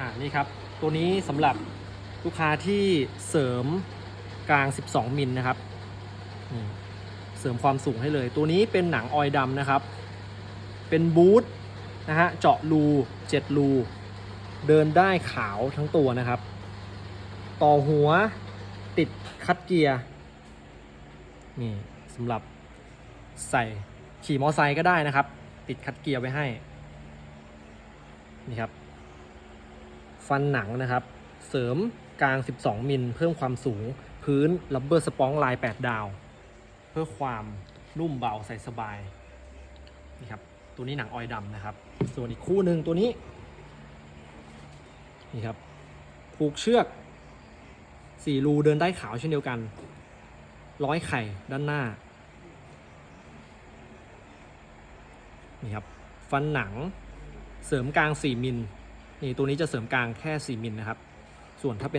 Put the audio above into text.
อ่านี่ครับ ตัวนี้สำหรับลูกค้าที่เสริมกลาง 12 มิลนะครับเสริมความสูงให้เลย ตัวนี้เป็นหนังออยดำนะครับ เป็นบูทนะฮะเจาะรู7รูเดินได้ขาวทั้งตัวนะครับ ต่อหัวติดคัดเกียร์นี่สำหรับใส่ขี่มอไซค์ก็ได้นะครับ ติดคัดเกียร์ไว้ให้ นี่ครับ ฟันหนังนะครับ เสริมกลาง 12 มิล เพิ่มความสูง พื้นลับเบอร์สปองลาย 8 ดาว เพื่อความนุ่มเบาใส่สบายนี่ครับตัวนี้หนังออยดำนะครับ ส่วนอีกคู่หนึ่งตัวนี้นี่ครับผูกเชือกสี่รูเดินได้ขาวเช่นเดียวกัน ร้อยไข่ด้านหน้า นี่ครับ ฟันหนังเสริมกลาง 4 มิล นี่ตัวนี้จะเสริมกลางแค่ 4มิลนะครับ ส่วนถ้าเป็น